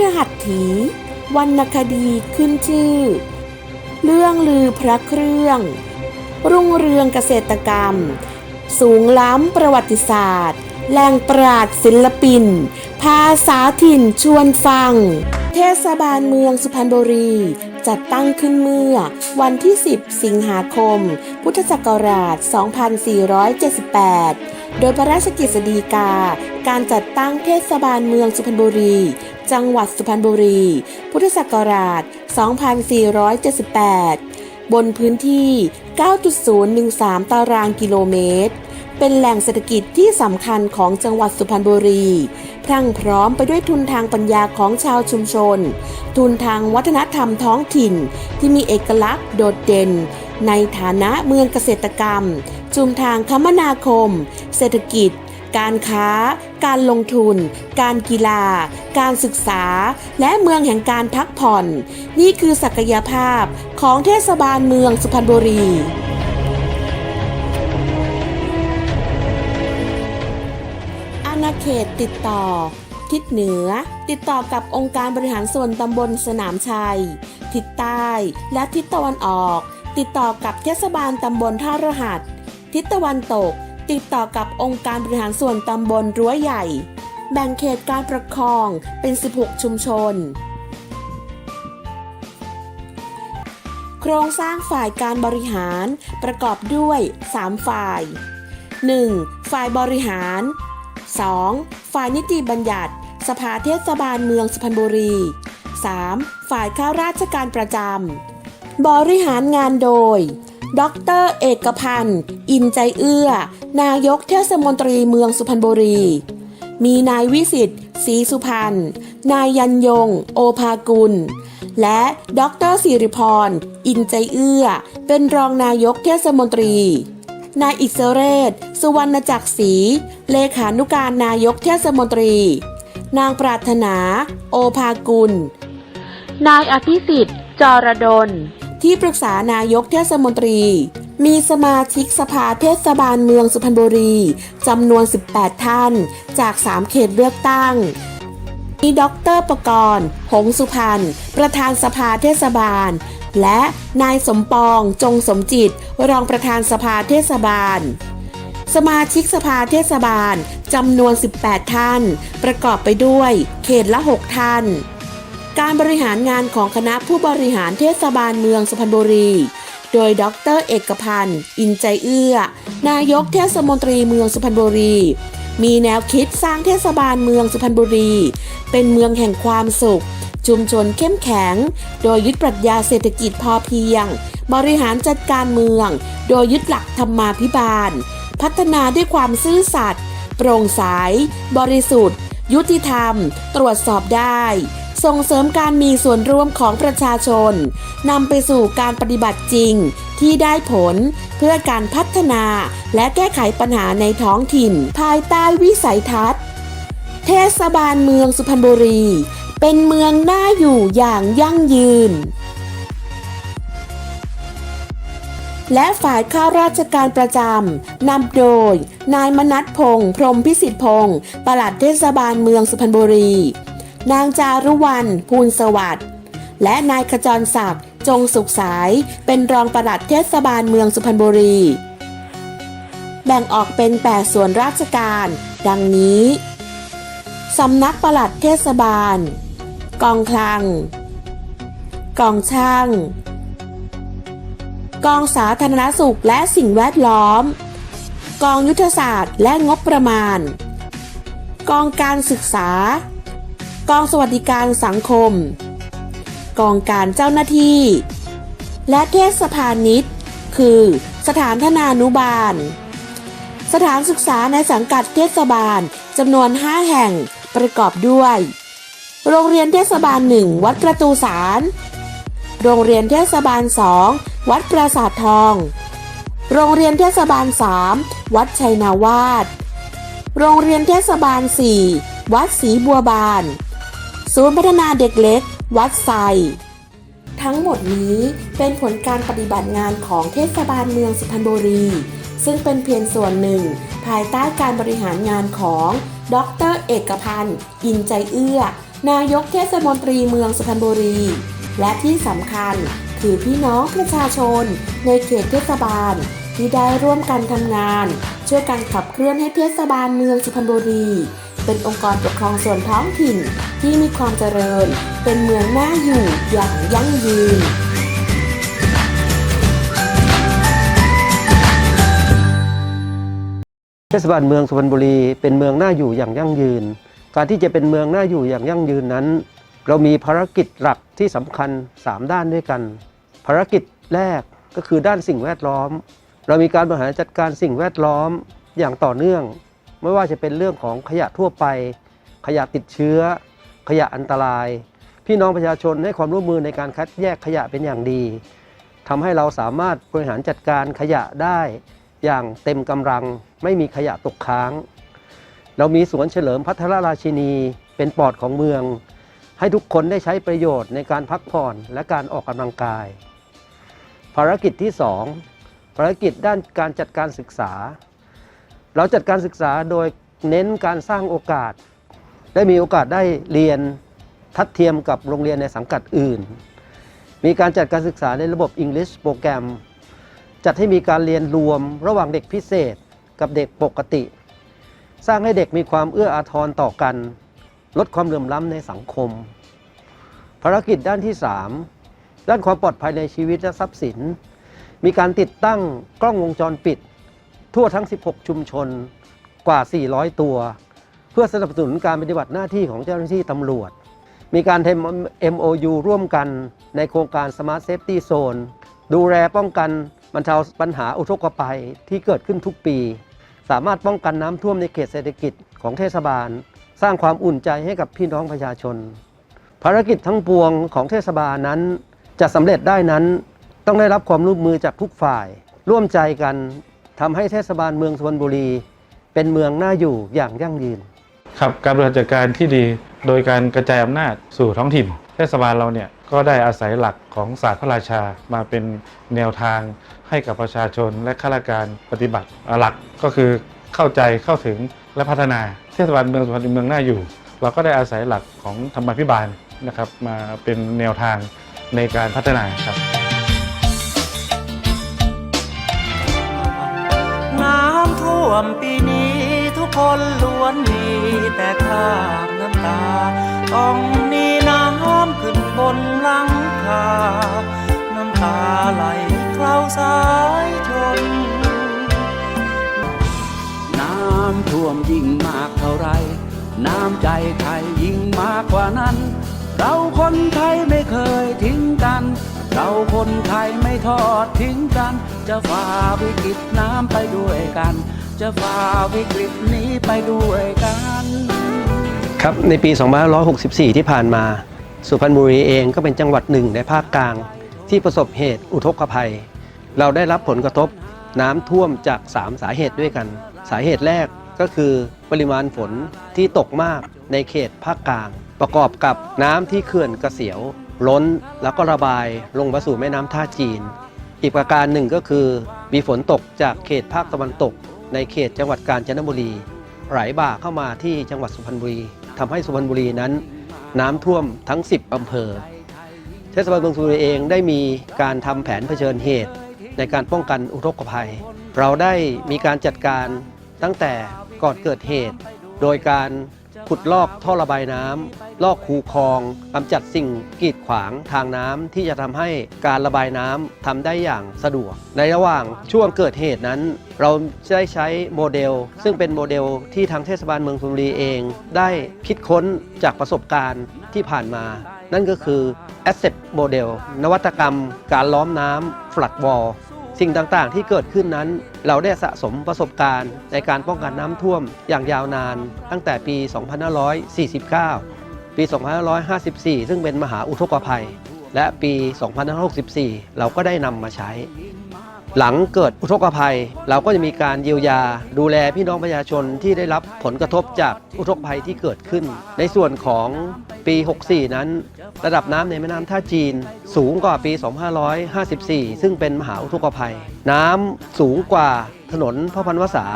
ธหัตถีวรรณคดีขึ้นชื่อ เรื่องลือพระเครื่อง รุ่งเรืองเกษตรกรรม สูงล้ำประวัติศาสตร์แหล่งปราดศิลปิน ภาษาถิ่นชวนฟัง เทศบาลเมืองสุพรรณบุรีจัดตั้งขึ้นเมื่อวันที่ 10 สิงหาคม พุทธศักราช 2478 โดยพระราชกฤษฎีกา การจัด ตั้งเทศบาลเมืองสุพรรณบุรี จังหวัดสุพรรณบุรี พุทธศักราช 2478 บนพื้นที่ 9.013 ตารางกิโลเมตร เป็นแหล่งเศรษฐกิจที่สำคัญของจังหวัดสุพรรณบุรี พรั่งพร้อมไปด้วยทุนทางปัญญาของชาวชุมชน ทุนทางวัฒนธรรมท้องถิ่นที่มีเอกลักษณ์โดดเด่น ในฐานะเมืองเกษตรกรรมชุมทางคมนาคม เศรษฐกิจ การค้า การลงทุน การกีฬา การศึกษา และเมืองแห่งการพักผ่อน นี่คือศักยภาพของเทศบาลเมืองสุพรรณบุรีอาณาเขตติดต่อ ทิศเหนือ ติดต่อกับองค์การบริหารส่วนตำบลสนามชัย ทิศใต้และทิศตะวันออก ติดต่อกับเทศบาลตำบลท่ารหัส ทิศตะวันตก ติดต่อกับองค์การบริหารส่วนตำบลรั้วใหญ่ แบ่งเขตการปกครองเป็น 16 ชุมชน โครงสร้างฝ่ายการบริหารประกอบด้วย 3 ฝ่าย 1. ฝ่ายบริหาร 2. ฝ่ายนิติบัญญัติ สภาเทศบาลเมืองสุพรรณบุรี 3. ฝ่ายข้าราชการประจำ บริหารงานโดย ดรเอกพันธ์ อินใจเอื้อ นายกเทศมนตรีเมืองสุพรรณบุรี มีนายวิสิทธิ์ศรีสุพรรณ นายยันยง โอภากุล และดรสิริพร อินใจเอื้อ เป็นรองนายกเทศมนตรี นายอิสเรศ สุวรรณจักรศรีเลขานุการนายกเทศมนตรี นางปรารถนา โอภากุล นายอภิสิทธิ์จรดล ที่ปรึกษานายกเทศมนตรี มีสมาชิกสภาเทศบาลเมืองสุพรรณบุรีจำนวน 18 ท่าน จาก 3 เขตเลือกตั้งมีดรประกรณ์ หงสุพรรณ ประธานสภาเทศบาล และนายสมปอง จงสมจิต รองประธานสภาเทศบาล สมาชิกสภาเทศบาลจำนวน 18 ท่าน ประกอบไปด้วย เขตละ 6 ท่าน การบริหารงานของคณะผู้บริหารเทศบาลเมืองสุพรรณบุรี โดยดรเอกพันธ์ อินใจเอื้อ นายกเทศมนตรีเมืองสุพรรณบุรี มีแนวคิดสร้างเทศบาลเมืองสุพรรณบุรี เป็นเมืองแห่งความสุข ชุมชนเข้มแข็ง โดยยึดปรัชญาเศรษฐกิจพอเพียง บริหารจัดการเมือง โดยยึดหลักธรรมาภิบาล พัฒนาด้วยความซื่อสัตย์โปร่งใสบริสุทธิ์ ยุติธรรม ตรวจสอบได้ ส่งเสริมการมีส่วนร่วมของประชาชนนำไปสู่การปฏิบัติจริงที่ได้ผลเพื่อการพัฒนาและแก้ไขปัญหาในท้องถิ่น ภายใต้วิสัยทัศน์ เทศบาลเมืองสุพรรณบุรี เป็นเมืองน่าอยู่อย่างยั่งยืน และฝ่ายข้าราชการประจำนำโดย นายมนัทพงษ์พรมพิสิทธิพงศ์ปลัดเทศบาลเมืองสุพรรณบุรี นางจารุวรรณภูลสวัสดิ์และนายขจรศักดิ์จงสุขสาย เป็นรองปลัดเทศบาลเมืองสุพรรณบุรี แบ่งออกเป็น 8 ส่วนราชการ ดังนี้สำนักปลัดเทศบาล กองคลัง กองช่าง กองสาธารณสุขและสิ่งแวดล้อม กองยุทธศาสตร์และงบประมาณ กองการศึกษา กองสวัสดิการสังคม กองการเจ้าหน้าที่ และเทศพาณิชย์ คือสถานธนานุบาล สถานศึกษาในสังกัดเทศบาลจำนวน 5 แห่งประกอบด้วย โรงเรียนเทศบาล 1 วัดประตูสาร โรงเรียนเทศบาล 2 วัดปราสาททอง โรงเรียนเทศบาล 3 วัดชัยนาวาสโรงเรียนเทศบาล 4 วัดศรีบัวบาน ศูนย์พัฒนาเด็กเล็ก วัดไซทั้งหมดนี้เป็นผลการปฏิบัติงานของเทศบาลเมืองสุพรรณบุรี ซึ่งเป็นเพียงส่วนหนึ่ง ภายใต้การบริหารงานของดรเอกพันธ์ อินใจเอื้อ นายกเทศมนตรีเมืองสุพรรณบุรี และที่สำคัญคือพี่น้องประชาชน ในเขตเทศบาล ที่ได้ร่วมกันทำงาน ช่วยกันขับเคลื่อนให้เทศบาลเมืองสุพรรณบุรี เป็นองค์กรปกครองส่วนท้องถิ่นที่มีความเจริญ เป็นเมืองน่าอยู่อย่างยั่งยืนเทศบาลเมืองสุพรรณบุรีเป็นเมืองน่าอยู่อย่างยั่งยืน การที่จะเป็นเมืองน่าอยู่อย่างยั่งยืนนั้น เรามีภารกิจหลักที่สำคัญ 3 ด้านด้วยกัน ภารกิจแรกก็คือด้านสิ่งแวดล้อม เรามีการบริหารจัดการสิ่งแวดล้อมอย่างต่อเนื่อง ไม่ว่าจะเป็นเรื่องของขยะทั่วไป ขยะติดเชื้อ ขยะอันตราย พี่น้องประชาชนให้ความร่วมมือในการคัดแยกขยะเป็นอย่างดีทำให้เราสามารถบริหารจัดการขยะได้อย่างเต็มกำลัง ไม่มีขยะตกค้าง เรามีสวนเฉลิมพัทรราชินีเป็นปอดของเมือง ให้ทุกคนได้ใช้ประโยชน์ในการพักผ่อนและการออกกำลังกาย ภารกิจที่ 2 ภารกิจด้านการจัดการศึกษา เราจัดการศึกษาโดยเน้นการสร้างโอกาส ได้มีโอกาสได้เรียนทัดเทียมกับโรงเรียนในสังกัดอื่น มีการจัดการศึกษาในระบบ English โปรแกรม จัดให้มีการเรียนรวมระหว่างเด็กพิเศษกับเด็กปกติ สร้างให้เด็กมีความเอื้ออาทรต่อกัน ลดความเหลื่อมล้ำในสังคม ภารกิจด้านที่ 3 ด้านความปลอดภัยในชีวิตและทรัพย์สิน มีการติดตั้งกล้องวงจรปิด ทั่วทั้ง 16 ชุมชนกว่า 400 ตัว เพื่อสนับสนุนการปฏิบัติหน้าที่ของเจ้าหน้าที่ตำรวจ มีการทำ MOU ร่วมกันในโครงการ Smart Safety Zone ดูแลป้องกันบรรเทาปัญหาอุทกภัยที่เกิดขึ้นทุกปี สามารถป้องกันน้ำท่วมในเขตเศรษฐกิจของเทศบาล สร้างความอุ่นใจให้กับพี่น้องประชาชน ภารกิจทั้งปวงของเทศบาลนั้นจะสำเร็จได้นั้น ต้องได้รับความร่วมมือจากทุกฝ่าย ร่วมใจกัน ทำให้เทศบาลเมืองสุพรรณบุรี เป็นเมืองน่าอยู่อย่างยั่งยืน ครับการบริหารจัดการที่ดีโดยการกระจายอำนาจสู่ท้องถิ่น เทศบาลเราเนี่ยก็ได้อาศัยหลักของศาสตร์พระราชามาเป็นแนวทางให้กับประชาชนและข้าราชการปฏิบัติหลักก็คือเข้าใจเข้าถึงและพัฒนาเทศบาลเมืองสุพรรณเป็นเมืองน่าอยู่ เราก็ได้อาศัยหลักของธรรมาภิบาลนะครับมาเป็นแนวทางในการพัฒนาครับ ท่วมปีนี้ทุกคนล้วนมีแต่คราบน้ำตา ต้องนีน้ำขึ้นบนหลังคา น้ำตาไหลเคล้าสายชน น้ำท่วมยิ่งมากเท่าไร น้ำใจไทยยิ่งมากกว่านั้น เราคนไทยไม่เคยทิ้งกัน เราคนไทยไม่ทอดทิ้งกัน จะฝ่าวิกฤตน้ำไปด้วยกัน จะฝ่าวิกฤตนี้ไปด้วยกัน ครับในปี 2564 ที่ผ่านมา สุพรรณบุรีเองก็เป็นจังหวัดหนึ่งในภาคกลาง ที่ประสบเหตุอุทกภัย เราได้รับผลกระทบน้ำท่วมจาก 3 สาเหตุด้วยกัน สาเหตุแรกก็คือปริมาณฝนที่ตกมากในเขตภาคกลาง ประกอบกับน้ำที่เขื่อนกระเสียว ล้นแล้วก็ระบายลงมาสู่แม่น้ำท่าจีน อีกประการหนึ่งก็คือ มีฝนตกจากเขตภาคตะวันตก ในเขตจังหวัดกาญจนบุรี ไหลบ่าเข้ามาที่จังหวัดสุพรรณบุรีทำให้สุพรรณบุรีนั้น น้ำท่วมทั้ง 10อำเภอเทศบาลเมืองสุพรรณบุรีเองได้มีการทำแผนเผชิญเหตุ ในการป้องกันอุทกภัย เราได้มีการจัดการตั้งแต่ก่อนเกิดเหตุ โดยการ ขุดลอกท่อระบายน้ำลอกคูคลองกำจัดสิ่งกีดขวางทางน้ำที่จะทำให้การระบายน้ำทำได้อย่างสะดวก ในระหว่างช่วงเกิดเหตุนั้น เราได้ใช้โมเดล ซึ่งเป็นโมเดลที่ทางเทศบาลเมืองสุพรรณบุรีเอง ได้คิดค้นจากประสบการณ์ที่ผ่านมา นั่นก็คือ Asset Model นวัตกรรม การล้อมน้ำ Flood Wall สิ่งต่างๆ ที่เกิดขึ้นนั้น เราได้สะสมประสบการณ์ในการป้องกันน้ำท่วมอย่างยาวนาน ตั้งแต่ปี 2549 ปี 2554 ซึ่งเป็นมหาอุทกภัย และปี 2564 เราก็ได้นำมาใช้ หลังเกิดอุทกภัย เราก็จะมีการเยียวยา ดูแลพี่น้องประชาชนที่ได้รับผลกระทบจากอุทกภัยที่เกิดขึ้น ในส่วนของปี 64 นั้น ระดับน้ำในแม่น้ำท่าจีน สูงกว่าปี 2554 ซึ่งเป็นมหาอุทกภัย น้ำสูงกว่า ถนนพระพันวษา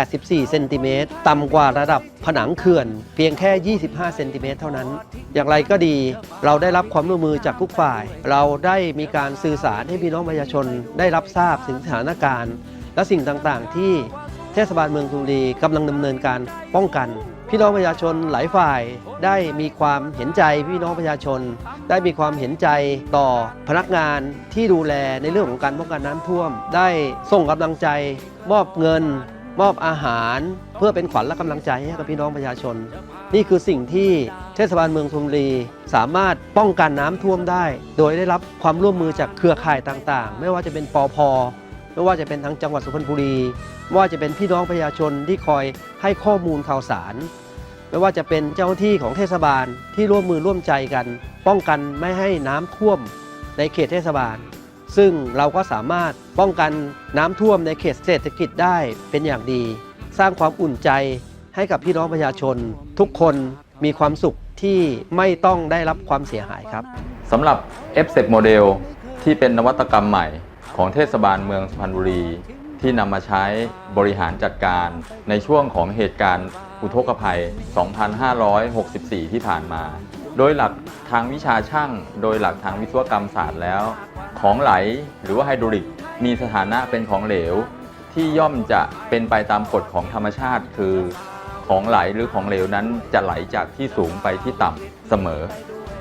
84 เซนติเมตร ต่ำกว่าระดับผนังเขื่อน เพียงแค่ 25 เซนติเมตรเท่านั้น อย่างไรก็ดีเราได้รับความร่วมมือจากทุกฝ่าย เราได้มีการสื่อสารให้พี่น้องประชาชนได้รับทราบถึงสถานการณ์ และสิ่งต่างๆ ที่เทศบาลเมืองทุรีกำลังดำเนินการป้องกัน พี่น้องประชาชนหลายฝ่ายได้มีความเห็นใจพี่น้องประชาชน ได้มีความเห็นใจต่อพนักงานที่ดูแลในเรื่องของการป้องกันน้ำท่วม ได้ส่งกำลังใจ มอบเงิน มอบอาหาร เพื่อเป็นขวัญและกำลังใจให้กับพี่น้องประชาชน นี่คือสิ่งที่เทศบาลเมืองชลบุรีสามารถป้องกันน้ำท่วมได้ โดยได้รับความร่วมมือจากเครือข่ายต่างๆ ไม่ว่าจะเป็นปอพไม่ว่าจะเป็นทางจังหวัดสุพรรณบุรีไม่ว่าจะเป็นพี่น้องประชาชนที่คอยให้ข้อมูลข่าวสาร ไม่ว่าจะเป็นเจ้าหน้าที่ของเทศบาลที่ร่วมมือร่วมใจกัน ป้องกันไม่ให้น้ำท่วมในเขตเทศบาล ซึ่งเราก็สามารถป้องกันน้ำท่วมในเขตเศรษฐกิจได้เป็นอย่างดี สร้างความอุ่นใจให้กับพี่น้องประชาชน ทุกคนมีความสุขที่ไม่ต้องได้รับความเสียหายครับสำหรับ f อ e โมเดลที่เป็นนวัตกรรมใหม่ของเทศบาลเมืองสุพรรณบุรี ที่นำมาใช้บริหารจัดการในช่วงของเหตุการณ์ อุทกภัย 2564 ที่ผ่านมา โดยหลักทางวิชาช่าง โดยหลักทางวิศวกรรมศาสตร์แล้ว ของไหลหรือว่าไฮดรอลิก มีสถานะเป็นของเหลว ที่ย่อมจะเป็นไปตามกฎของธรรมชาติ คือของไหลหรือของเหลวนั้นจะไหลจากที่สูงไปที่ต่ำเสมอ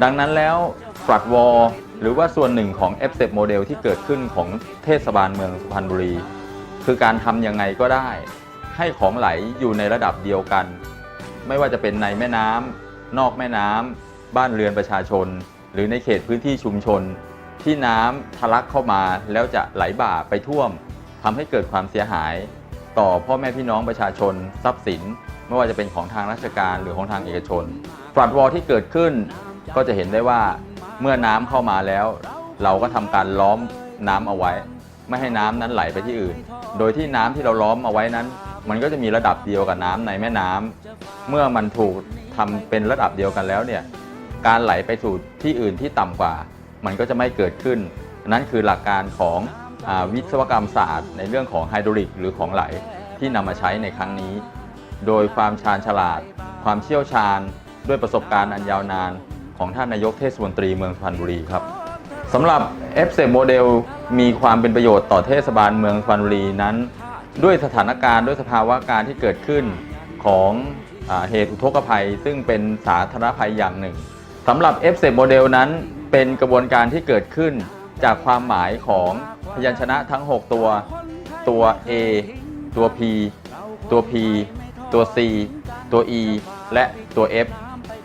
ดังนั้นแล้วฟลัดวอลหรือว่าส่วนหนึ่งของ f อ e โมเดลที่เกิดขึ้นของเทศบาลเมืองสุพรรณบุรี คือการทำยังไงก็ได้ ให้ของไหลอยู่ในระดับเดียวกัน ไม่ว่าจะเป็นในแม่น้ำนอกแม่น้ำบ้านเรือนประชาชน หรือในเขตพื้นที่ชุมชน ที่น้ำทะลักเข้ามาแล้วจะไหลบ่าไปท่วมทำให้เกิดความเสียหาย ต่อพ่อแม่พี่น้องประชาชน ทรัพย์สิน ไม่ว่าจะเป็นของทางราชการหรือของทางเอกชนฟลัดวอลที่เกิดขึ้นก็จะเห็นได้ว่าเมื่อน้ำเข้ามาแล้ว เราก็ทำการล้อมน้ำเอาไว้ ไม่ให้น้ำนั้นไหลไปที่อื่น โดยที่น้ำที่เราล้อมเอาไว้นั้น มันก็จะมีระดับเดียวกับน้ำในแม่น้ำเมื่อมันถูกทำเป็นระดับเดียวกันแล้วเนี่ยการไหลไปสู่ที่อื่นที่ต่ำกว่า มันก็จะไม่เกิดขึ้น นั่นคือหลักการของอวิศวกรรมศาสตร์ ในเรื่องของไฮดรอลิกหรือของไหลที่นำมาใช้ในครั้งนี้ โดยความชาญฉลาด ความเชี่ยวชาญ ด้วยประสบการณ์อันยาวนานของท่านนายกเทศมนตรีเมืองสุพรรณบุรีครับสำหรับ f อ e โมเดลมีความเป็นประโยชน์ต่อเทศบาลเมืองสุพรรณบุรีนั้น ด้วยสถานการณ์ด้วยสภาวะการที่เกิดขึ้นของอเหตุอุทกภัย ซึ่งเป็นสาธารณภัยอย่างหนึ่งสำหรับ f อ e โมเดลนั้นเป็นกระบวนการที่เกิดขึ้นจากความหมายของพยัญชนะทั้ง 6 ตัว ตัว A ตัว P ตัว P ตัว C ตัว E และตัว F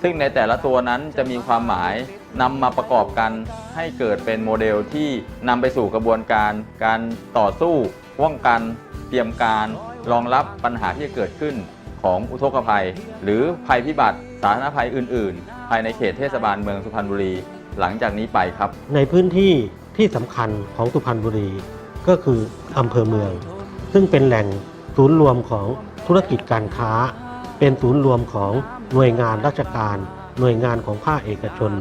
ซึ่งในแต่ละตัวนั้นจะมีความหมายนำมาประกอบกันให้เกิดเป็นโมเดลที่นำไปสู่กระบวนการการต่อสู้ป้องกัน เตรียมการรองรับปัญหาที่จะเกิดขึ้นของอุทกภัย หรือภัยพิบัติสาธารณภัยอื่น ๆ ภายในเขตเทศบาลเมืองสุพรรณบุรี หลังจากนี้ไปครับ ในพื้นที่ที่สำคัญของสุพรรณบุรี ก็คืออำเภอเมือง ซึ่งเป็นแหล่งศูนย์รวมของธุรกิจการค้า เป็นศูนย์รวมของหน่วยงานราชการ หน่วยงานของภาคเอกชน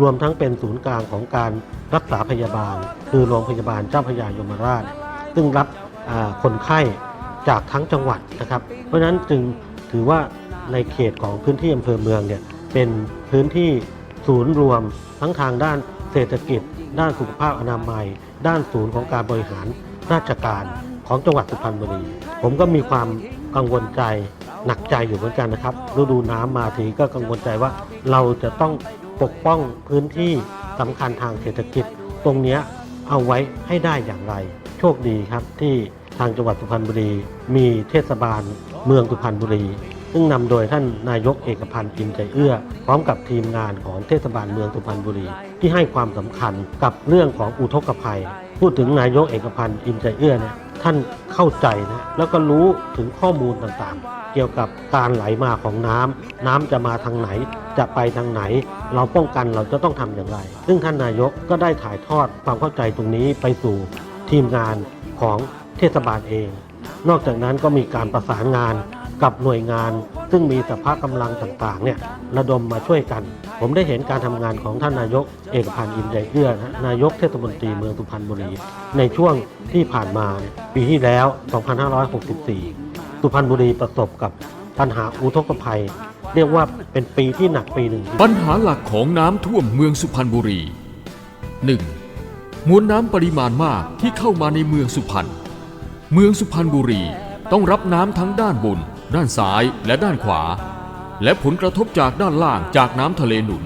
รวมทั้งเป็นศูนย์กลางของการรักษาพยาบาล คือโรงพยาบาลเจ้าพระยายมราช ซึ่งรับ คนไข้จากทั้งจังหวัดนะครับ เพราะฉะนั้นจึงถือว่าในเขตของพื้นที่อำเภอเมืองเนี่ยเป็นพื้นที่ศูนย์รวมทั้งทางด้านเศรษฐกิจ ด้านสุขภาพอนามัย ด้านศูนย์ของการบริหารราชการของจังหวัดสุพรรณบุรี ผมก็มีความกังวลใจหนักใจอยู่เหมือนกันนะครับฤดูน้ำมาทีก็กังวลใจว่าเราจะต้องปกป้องพื้นที่สำคัญทางเศรษฐกิจ ตรงนี้เอาไว้ให้ได้อย่างไร โชคดีครับที่ ทางจังหวัดสุพรรณบุรี มีเทศบาลเมืองสุพรรณบุรี ซึ่งนำโดยท่านนายกเอกพันธ์อินใจเอื้อ พร้อมกับทีมงานของเทศบาลเมืองสุพรรณบุรี ที่ให้ความสำคัญกับเรื่องของอุทกภัย พูดถึงนายกเอกพันธ์อินใจเอื้อเนี่ยท่านเข้าใจนะแล้วก็รู้ถึงข้อมูลต่างๆ เกี่ยวกับการไหลมาของน้ำน้ำจะมาทางไหน จะไปทางไหน เราป้องกันเราจะต้องทำอย่างไร ซึ่งท่านนายกก็ได้ถ่ายทอดความเข้าใจตรงนี้ไปสู่ทีมงานของ เทศบาลเอง นอกจากนั้นก็มีการประสานงานกับหน่วยงาน ซึ่งมีสภาพกำลังต่างๆเนี่ยระดมมาช่วยกัน ผมได้เห็นการทำงานของท่านนายกเอกพันธ์อินใจเอื้อนะนายกเทศมนตรีเมืองสุพรรณบุรี ในช่วงที่ผ่านมาปีที่แล้ว 2564 สุพรรณบุรีประสบกับปัญหาอุทกภัย เรียกว่าเป็นปีที่หนักปีหนึ่ง ปัญหาหลักของน้ำท่วมเมืองสุพรรณบุรี 1. มวลน้ำปริมาณมากที่เข้ามาในเมืองสุพรรณ เมืองสุพรรณบุรีต้องรับน้ำทั้งด้านบน ด้านซ้ายและด้านขวา และผลกระทบจากด้านล่างจากน้ำทะเลหนุน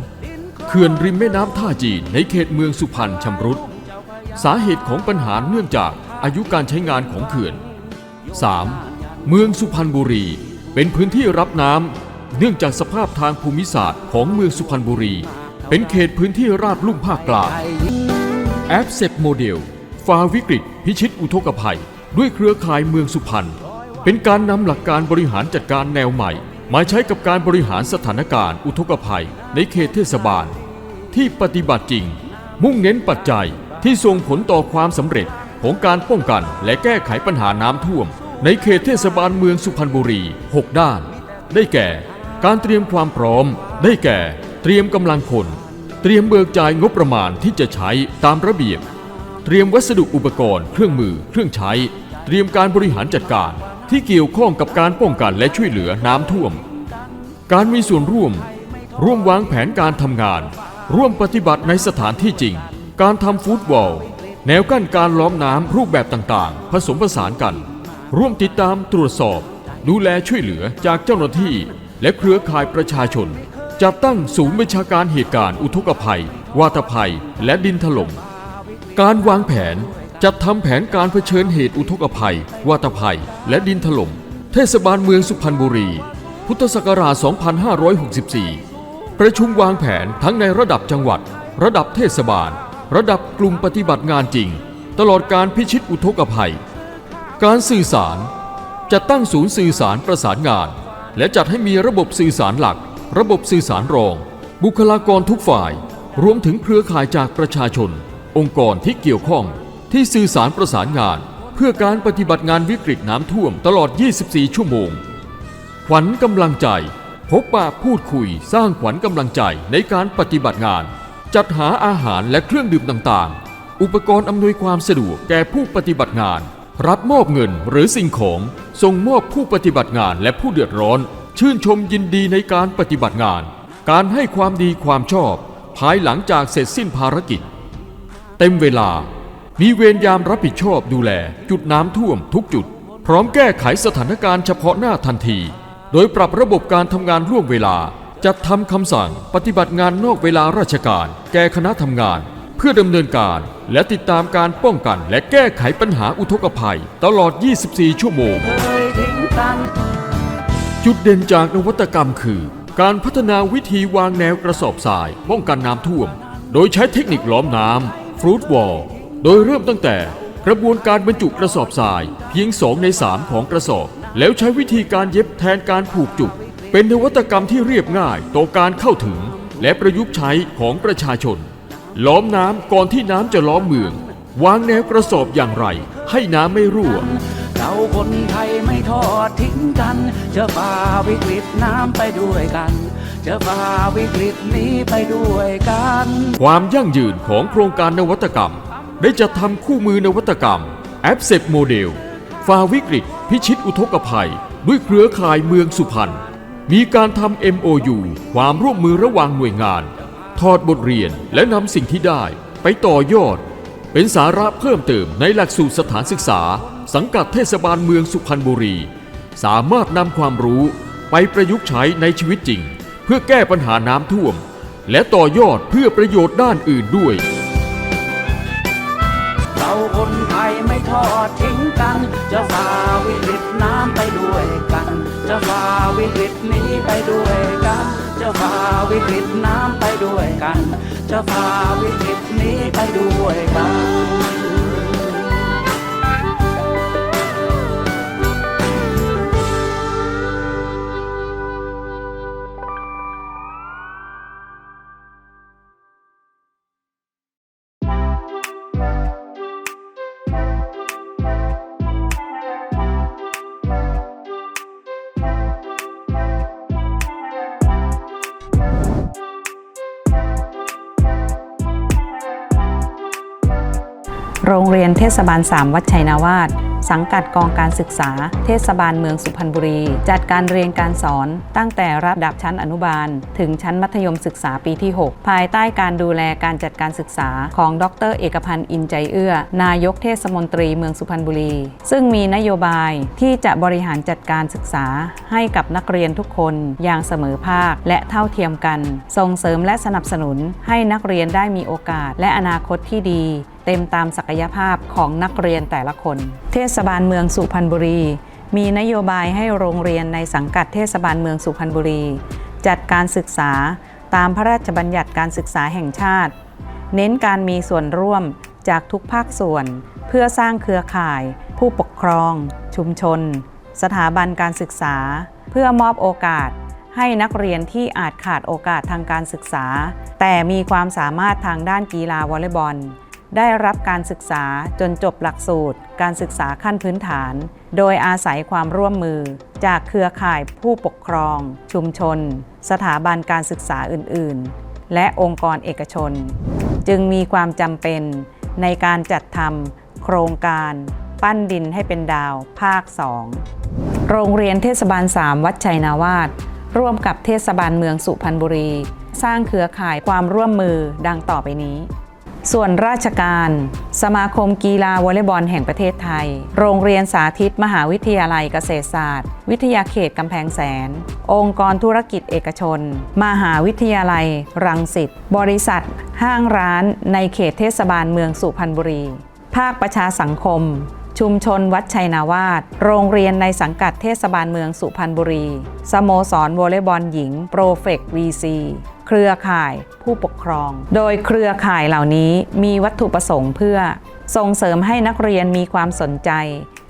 2. เขื่อนริมแม่น้ำท่าจีนในเขตเมืองสุพรรณชำรุด สาเหตุของปัญหาเนื่องจากอายุการใช้งานของเขื่อน 3. เมืองสุพรรณบุรีเป็นพื้นที่รับน้ำเนื่องจากสภาพทางภูมิศาสตร์ของเมืองสุพรรณบุรี เป็นเขตพื้นที่ราบลุ่มภาคกลางแอปเซ p โมเดล ฝ่าวิกฤต พิชิตอุทกภัย ด้วยเครือข่ายเมืองสุพรรณเป็นการนำหลักการบริหารจัดการแนวใหม่ มาใช้กับการบริหารสถานการณ์อุทกภัย ในเขตเทศบาล ที่ปฏิบัติจริง มุ่งเน้นปัจจัยที่ส่งผลต่อความสำเร็จของการป้องกันและแก้ไขปัญหาน้ำท่วม ในเขตเทศบาลเมืองสุพรรณบุรี 6 ด้าน ได้แก่ การเตรียมความพร้อม ได้แก่ เตรียมกำลังคน เตรียมเบิกจ่ายงบประมาณที่จะใช้ตามระเบียบ เตรียมวัสดุอุปกรณ์ เครื่องมือ เครื่องใช้ เตรียมการบริหารจัดการ ที่เกี่ยวข้องกับการป้องกันและช่วยเหลือน้ำท่วม การมีส่วนร่วม ร่วมวางแผนการทำงาน ร่วมปฏิบัติในสถานที่จริง การทำฟู้ดวอลแนวกั้นการล้อมน้ำรูปแบบต่างๆ ผสมผสานกัน ร่วมติดตามตรวจสอบ ดูแลช่วยเหลือจากเจ้าหน้าที่ และเครือข่ายประชาชน จัดตั้งศูนย์บัญชาการเหตุการณ์อุทกภัย วาตภัย และดินถล่ม การวางแผนจัดทำแผนการเผชิญเหตุอุทกภัย วาตภัย และดินถล่ม เทศบาลเมืองสุพรรณบุรี พุทธศักราช 2564 ประชุมวางแผนทั้งในระดับจังหวัด ระดับเทศบาล ระดับกลุ่มปฏิบัติงานจริง ตลอดการพิชิตอุทกภัย การสื่อสาร จัดตั้งศูนย์สื่อสารประสานงาน และจัดให้มีระบบสื่อสารหลัก ระบบสื่อสารรอง บุคลากรทุกฝ่าย รวมถึงเครือข่ายจากประชาชน องค์กรที่เกี่ยวข้องที่สื่อสารประสานงาน เพื่อการปฏิบัติงานวิกฤตน้ำท่วมตลอด 24 ชั่วโมง ขวัญกำลังใจ พบปะพูดคุยสร้างขวัญกำลังใจในการปฏิบัติงาน จัดหาอาหารและเครื่องดื่มต่างๆ อุปกรณ์อำนวยความสะดวกแก่ผู้ปฏิบัติงาน รับมอบเงินหรือสิ่งของส่งมอบผู้ปฏิบัติงานและผู้เดือดร้อน ชื่นชมยินดีในการปฏิบัติงาน การให้ความดีความชอบ ภายหลังจากเสร็จสิ้นภารกิจ เต็มเวลา มีเวรยามรับผิดชอบดูแล จุดน้ำท่วมทุกจุด พร้อมแก้ไขสถานการณ์เฉพาะหน้าทันที โดยปรับระบบการทำงานล่วงเวลา จัดทำคำสั่งปฏิบัติงานนอกเวลาราชการ แก่คณะทำงาน เพื่อดำเนินการและติดตามการป้องกันและแก้ไขปัญหาอุทกภัย ตลอด 24 ชั่วโมง จุดเด่นจากนวัตกรรมคือ การพัฒนาวิธีวางแนวกระสอบทราย ป้องกันน้ำท่วม โดยใช้เทคนิคล้อมน้ำ ฟรุตวอลโดยเริ่มตั้งแต่กระบวนการบรรจุกระสอบทรายเพียง2ใน3ของกระสอบ แล้วใช้วิธีการเย็บแทนการผูกจุก เป็นนวัตกรรมที่เรียบง่ายต่อการเข้าถึง และประยุกต์ใช้ของประชาชน ล้อมน้ำก่อนที่น้ำจะล้อมเมือง วางแนวกระสอบอย่างไร ให้น้ำไม่รั่วเราคนไทยไม่ทอดทิ้งกันจะฝ่าวิกฤตน้ำไปด้วยกัน จะฝ่าวิกฤตนี้ไปด้วยกัน ความยั่งยืนของโครงการนวัตกรรม ได้จัดทำคู่มือนวัตกรรมแอปเซ p โมเดลฝ่าวิกฤต พิชิตอุทกภัย ด้วยเครือข่ายเมืองสุพรรณมีการทำ MOU ความร่วมมือระหว่างหน่วยงาน ถอดบทเรียนและนำสิ่งที่ได้ไปต่อยอด เป็นสาระเพิ่มเติมในหลักสูตรสถานศึกษา สังกัดเทศบาลเมืองสุพรรณบุรี สามารถนำความรู้ไปประยุกต์ใช้ในชีวิตจริง พื่อแก้ปัญหาน้ำท่วม และต่อยอดเพื่อประโยชน์ด้านอื่นด้วย เราคนไทยไม่ทอดทิ้งกัน จะฝ่าวิกฤตน้ำไปด้วยกัน จะฝ่าวิกฤตนี้ไปด้วยกัน จะฝ่าวิกฤตน้ำไปด้วยกัน จะฝ่าวิกฤตนี้ไปด้วยกัน ศบาล 3 วัดชัยนาวาสสังกัดกองการศึกษา เทศบาลเมืองสุพรรณบุรี จัดการเรียนการสอนตั้งแต่ระดับชั้นอนุบาล ถึงชั้นมัธยมศึกษาปีที่ 6 ภายใต้การดูแลการจัดการศึกษาของดร เอกพันธ์อินใจเอื้อ นายกเทศมนตรีเมืองสุพรรณบุรี ซึ่งมีนโยบายที่จะบริหารจัดการศึกษา ให้กับนักเรียนทุกคนอย่างเสมอภาคและเท่าเทียมกัน ส่งเสริมและสนับสนุนให้นักเรียนได้มีโอกาสและอนาคตที่ดี เต็มตามศักยภาพของนักเรียนแต่ละคน เทศบาลเมืองสุพรรณบุรี มีนโยบายให้โรงเรียนในสังกัดเทศบาลเมืองสุพรรณบุรี จัดการศึกษาตามพระราชบัญญัติการศึกษาแห่งชาติ เน้นการมีส่วนร่วมจากทุกภาคส่วน เพื่อสร้างเครือข่าย ผู้ปกครอง ชุมชน สถาบันการศึกษา เพื่อมอบโอกาสให้นักเรียนที่อาจขาดโอกาสทางการศึกษา แต่มีความสามารถทางด้านกีฬาวอลเลย์บอล ได้รับการศึกษาจนจบหลักสูตร การศึกษาขั้นพื้นฐาน โดยอาศัยความร่วมมือ จากเครือข่ายผู้ปกครอง ชุมชน สถาบันการศึกษาอื่น ๆ และองค์กรเอกชน จึงมีความจำเป็นในการจัดทำโครงการปั้นดินให้เป็นดาวภาค 2 โรงเรียนเทศบาล 3 วัดชัยนาวาสร่วมกับเทศบาลเมืองสุพรรณบุรี สร้างเครือข่ายความร่วมมือดังต่อไปนี้ ส่วนราชการ สมาคมกีฬาวอลเลย์บอลแห่งประเทศไทย โรงเรียนสาธิตมหาวิทยาลัยเกษตรศาสตร์ วิทยาเขตกำแพงแสน องค์กรธุรกิจเอกชน มหาวิทยาลัย รังสิต บริษัท ห้างร้านในเขตเทศบาลเมืองสุพรรณบุรี ภาคประชาสังคม ชุมชนวัดชัยนาวาสโรงเรียนในสังกัดเทศบาลเมืองสุพรรณบุรี สโมสรวอลเลย์บอลหญิง โปรเฟกวีซี เครือข่ายผู้ปกครอง โดยเครือข่ายเหล่านี้มีวัตถุประสงค์เพื่อ ส่งเสริมให้นักเรียนมีความสนใจ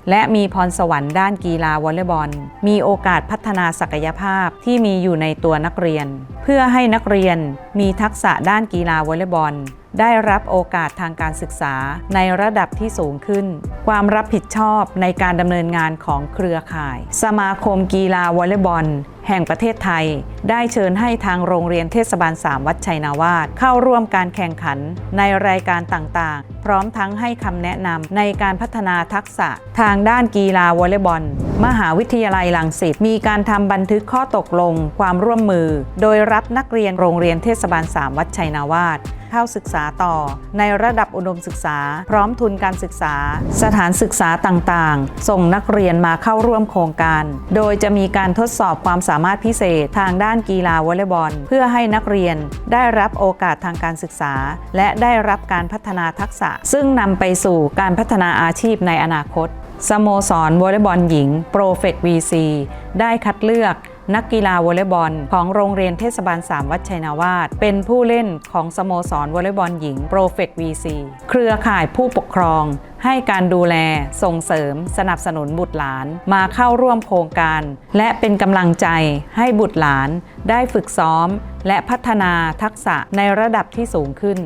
และมีพรสวรรค์ด้านกีฬาวอลเลย์บอล มีโอกาสพัฒนาศักยภาพที่มีอยู่ในตัวนักเรียน เพื่อให้นักเรียนมีทักษะด้านกีฬาวอลเลย์บอลได้รับโอกาสทางการศึกษาในระดับที่สูงขึ้น ความรับผิดชอบในการดำเนินงานของเครือข่าย สมาคมกีฬาวอลเลย์บอล แห่งประเทศไทย ได้เชิญให้ทางโรงเรียนเทศบาล 3 วัดชัยนาวาสเข้าร่วมการแข่งขันในรายการต่างๆ พร้อมทั้งให้คำแนะนำในการพัฒนาทักษะ ทางด้านกีฬาวอลเลย์บอล มหาวิทยาลัยลังสิตมีการทำบันทึกข้อตกลงความร่วมมือ โดยรับนักเรียนโรงเรียนเทศบาล 3 วัดชัยนาวาสเข้าศึกษาต่อ ในระดับอุดมศึกษา พร้อมทุนการศึกษา สถานศึกษาต่างๆ ส่งนักเรียนมาเข้าร่วมโครงการ โดยจะมีการทดสอบความสามารถพิเศษทางด้านกีฬาวอลเลย์บอล เพื่อให้นักเรียนได้รับโอกาสทางการศึกษา และได้รับการพัฒนาทักษะ ซึ่งนำไปสู่การพัฒนาอาชีพในอนาคตสโมสรวอลเลย์บอลหญิงโปรเฟกวีซีได้คัดเลือก นักกีฬาวอลเลย์บอล ของโรงเรียนเทศบาล 3 วัดชัยนาวาสเป็นผู้เล่นของสโมสรวอลเลย์บอลหญิงโปรเฟกวีซีเครือข่ายผู้ปกครอง ให้การดูแล ส่งเสริม สนับสนุนบุตรหลานมาเข้าร่วมโครงการ และเป็นกำลังใจให้บุตรหลานได้ฝึกซ้อม และพัฒนาทักษะในระดับที่สูงขึ้น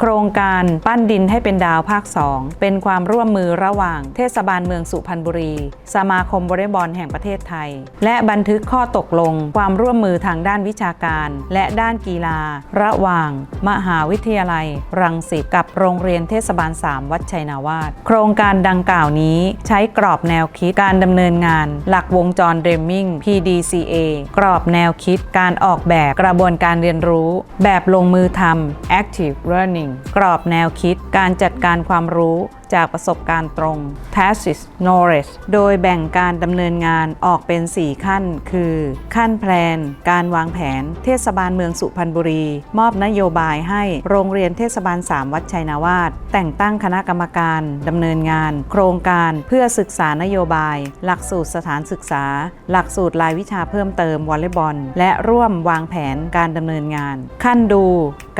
โครงการปั้นดินให้เป็นดาวภาค 2 เป็นความร่วมมือระหว่าง เทศบาลเมืองสุพรรณบุรี สมาคมวอลเลย์บอลแห่งประเทศไทย และบันทึกข้อตกลง ความร่วมมือทางด้านวิชาการ และด้านกีฬา ระหว่าง มหาวิทยาลัย รังสิตกับโรงเรียนเทศบาล 3 วัดชัยนาวาสโครงการดังกล่าวนี้ใช้กรอบแนวคิดการดำเนินงาน หลักวงจรเดมมิง PDCA กรอบแนวคิดการออกแบบกระบวนการเรียนรู้ แบบลงมือทำ Active Learning กรอบแนวคิด การจัดการความรู้ จากประสบการณ์ตรง Tacit Knowledge โดยแบ่งการดำเนินงานออกเป็น 4 ขั้น คือ ขั้นแพลน การวางแผน เทศบาลเมืองสุพรรณบุรี มอบนโยบายให้โรงเรียนเทศบาล 3 วัดชัยนาวาสแต่งตั้งคณะกรรมการดำเนินงาน โครงการเพื่อศึกษานโยบาย หลักสูตรสถานศึกษา หลักสูตรรายวิชาเพิ่มเติมวอลเลย์บอล และร่วมวางแผนการดำเนินงาน ขั้นดู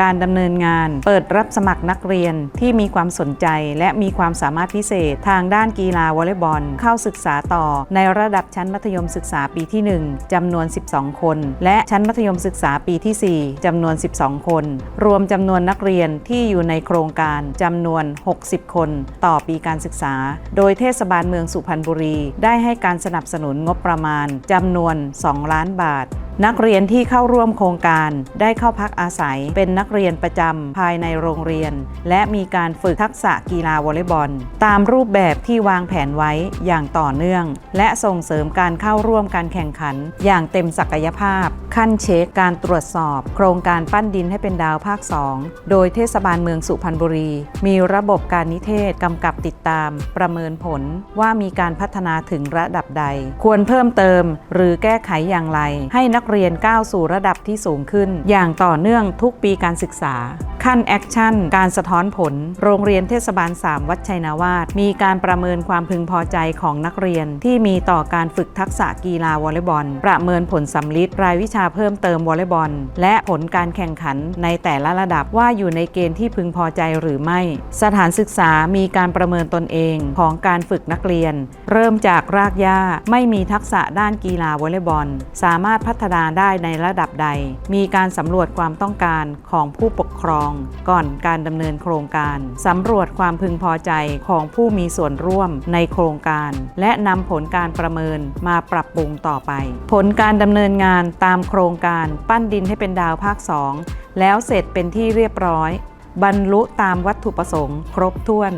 การดำเนินงาน เปิดรับสมัครนักเรียนที่มีความสนใจและมีความสามารถพิเศษ ทางด้านกีฬาวอลเลย์บอล เข้าศึกษาต่อ ในระดับชั้นมัธยมศึกษาปีที่ 1จำนวน 12 คน และชั้นมัธยมศึกษาปีที่ 4จำนวน 12 คน รวมจำนวนนักเรียนที่อยู่ในโครงการจำนวน 60 คน ต่อปีการศึกษา โดยเทศบาลเมืองสุพรรณบุรี ได้ให้การสนับสนุนงบประมาณจำนวน 2 ล้านบาท นักเรียนที่เข้าร่วมโครงการได้เข้าพักอาศัยเป็นนักเรียนประจำภายในโรงเรียน และมีการฝึกทักษะกีฬาวอลเลย์บอล ตามรูปแบบที่วางแผนไว้อย่างต่อเนื่อง และส่งเสริมการเข้าร่วมการแข่งขัน อย่างเต็มศักยภาพ ขั้นเช็คการตรวจสอบ โครงการปั้นดินให้เป็นดาวภาค 2 โดยเทศบาลเมืองสุพรรณบุรี มีระบบการนิเทศกำกับติดตาม ประเมินผลว่ามีการพัฒนาถึงระดับใด ควรเพิ่มเติม หรือแก้ไขอย่างไรให้นักเรียนก้าวสู่ระดับที่สูงขึ้น อย่างต่อเนื่องทุกปีการศึกษา ขั้นแอคชั่น การสะท้อนผล โรงเรียนเทศบาล 3 วัดชัยนาวาสมีการประเมินความพึงพอใจของนักเรียน ที่มีต่อการฝึกทักษะกีฬาวอลเลย์บอล ประเมินผลสำลิดรายวิชาเพิ่มเติมวอลเลย์บอล และผลการแข่งขันในแต่ละระดับว่าอยู่ในเกณฑ์ที่พึงพอใจหรือไม่ สถานศึกษามีการประเมินตนเองของการฝึกนักเรียน เริ่มจากรากหญ้าไม่มีทักษะด้านกีฬาวอลเลย์บอล สามารถพัฒนาได้ในระดับใด มีการสำรวจความต้องการของผู้ปกครอง ก่อนการดำเนินโครงการสำรวจความพึงพอใจของผู้มีส่วนร่วมในโครงการ และนำผลการประเมินมาปรับปรุงต่อไป ผลการดำเนินงานตามโครงการปั้นดินให้เป็นดาวภาค 2 แล้วเสร็จเป็นที่เรียบร้อย บรรลุตามวัตถุประสงค์ ครบถ้วน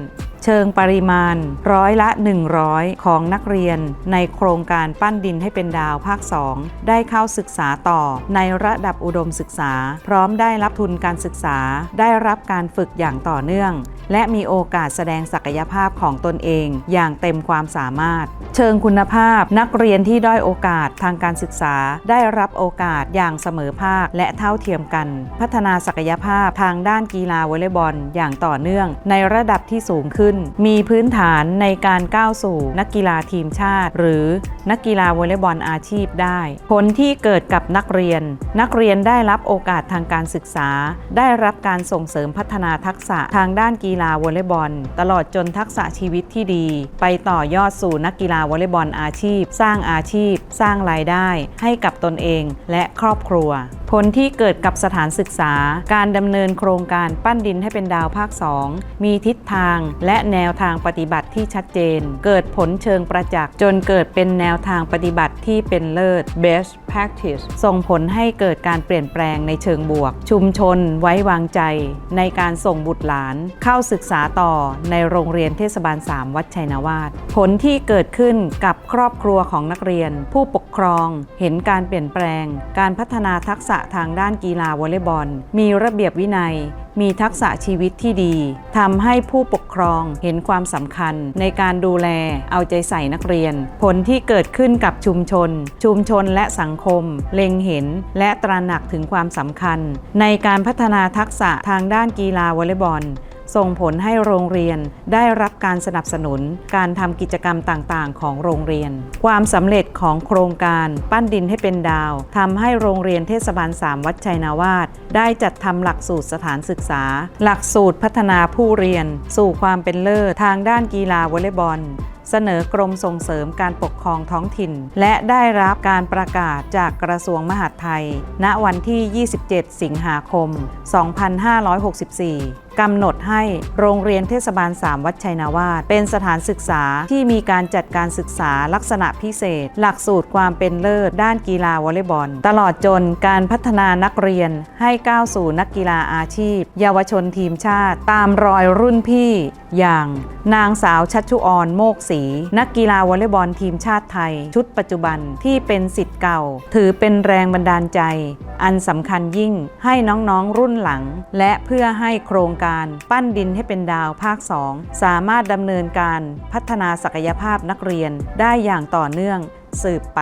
เชิงปริมาณร้อยละ 100 ของนักเรียน ในโครงการปั้นดินให้เป็นดาวภาค 2 ได้เข้าศึกษาต่อในระดับอุดมศึกษา พร้อมได้รับทุนการศึกษา ได้รับการฝึกอย่างต่อเนื่อง และมีโอกาสแสดงศักยภาพของตนเอง อย่างเต็มความสามารถ เชิงคุณภาพ นักเรียนที่ด้อยโอกาสทางการศึกษา ได้รับโอกาสอย่างเสมอภาคและเท่าเทียมกัน พัฒนาศักยภาพทางด้านกีฬาวอลเลย์บอลอย่างต่อเนื่อง ในระดับที่สูงขึ้นมีพื้นฐานในการก้าวสู่นักกีฬาทีมชาติ หรือนักกีฬาวอลเลย์บอลอาชีพได้ ผลที่เกิดกับนักเรียน นักเรียนได้รับโอกาสทางการศึกษา ได้รับการส่งเสริมพัฒนาทักษะทางด้านกีฬาวอลเลย์บอล ตลอดจนทักษะชีวิตที่ดี ไปต่อยอดสู่นักกีฬาวอลเลย์บอลอาชีพ สร้างอาชีพ สร้างรายได้ ให้กับตนเองและครอบครัว ผลที่เกิดกับสถานศึกษา การดำเนินโครงการปั้นดินให้เป็นดาวภาค 2 มีทิศทางและแนวทางปฏิบัติที่ชัดเจน เกิดผลเชิงประจักษ์จนเกิดเป็นแนวทางปฏิบัติที่เป็นเลิศ best practice ส่งผลให้เกิดการเปลี่ยนแปลงในเชิงบวก ชุมชนไว้วางใจ ในการส่งบุตรหลาน เข้าศึกษาต่อในโรงเรียนเทศบาล 3 วัดชัยนาวาสผลที่เกิดขึ้นกับครอบครัวของนักเรียน ผู้ปกครองเห็นการเปลี่ยนแปลง การพัฒนาทักษะทางด้านกีฬาวอลเลย์บอล มีระเบียบวินัยมีทักษะชีวิตที่ดีทำให้ผู้ปกครองเห็นความสำคัญในการดูแลเอาใจใส่นักเรียน ผลที่เกิดขึ้นกับชุมชน ชุมชนและสังคม เล็งเห็นและตระหนักถึงความสำคัญ ในการพัฒนาทักษะทางด้านกีฬาวอลเลย์บอล ส่งผลให้โรงเรียนได้รับการสนับสนุน การทำกิจกรรมต่างๆ ของโรงเรียน ความสำเร็จของโครงการปั้นดินให้เป็นดาวทำให้โรงเรียนเทศบาล 3 วัดชัยนาวาสได้จัดทำหลักสูตรสถานศึกษา หลักสูตรพัฒนาผู้เรียน สู่ความเป็นเลิศทางด้านกีฬาวอลเลย์บอลเสนอกรมส่งเสริมการปกครองท้องถิ่น และได้รับการประกาศจากกระทรวงมหาดไทย ณวันที่ 27 สิงหาคม 2564 กำหนดให้โรงเรียนเทศบาล 3 วัดชัยนาวาสเป็นสถานศึกษาที่มีการจัดการศึกษาลักษณะพิเศษ หลักสูตรความเป็นเลิศด้านกีฬาวอลเลย์บอล ตลอดจนการพัฒนานักเรียนให้ก้าวสู่นักกีฬาอาชีพ เยาวชนทีมชาติ ตามรอยรุ่นพี่อย่าง นางสาวชัชชุออนโมกศรีนักกีฬาวอลเลย์บอลทีมชาติไทย ชุดปัจจุบันที่เป็นสิทธิ์เก่า ถือเป็นแรงบันดาลใจ อันสำคัญยิ่งให้น้องๆรุ่นหลัง และเพื่อให้โครงการการปั้นดินให้เป็นดาวภาค 2 สามารถดำเนินการพัฒนาศักยภาพนักเรียนได้อย่างต่อเนื่องสืบไป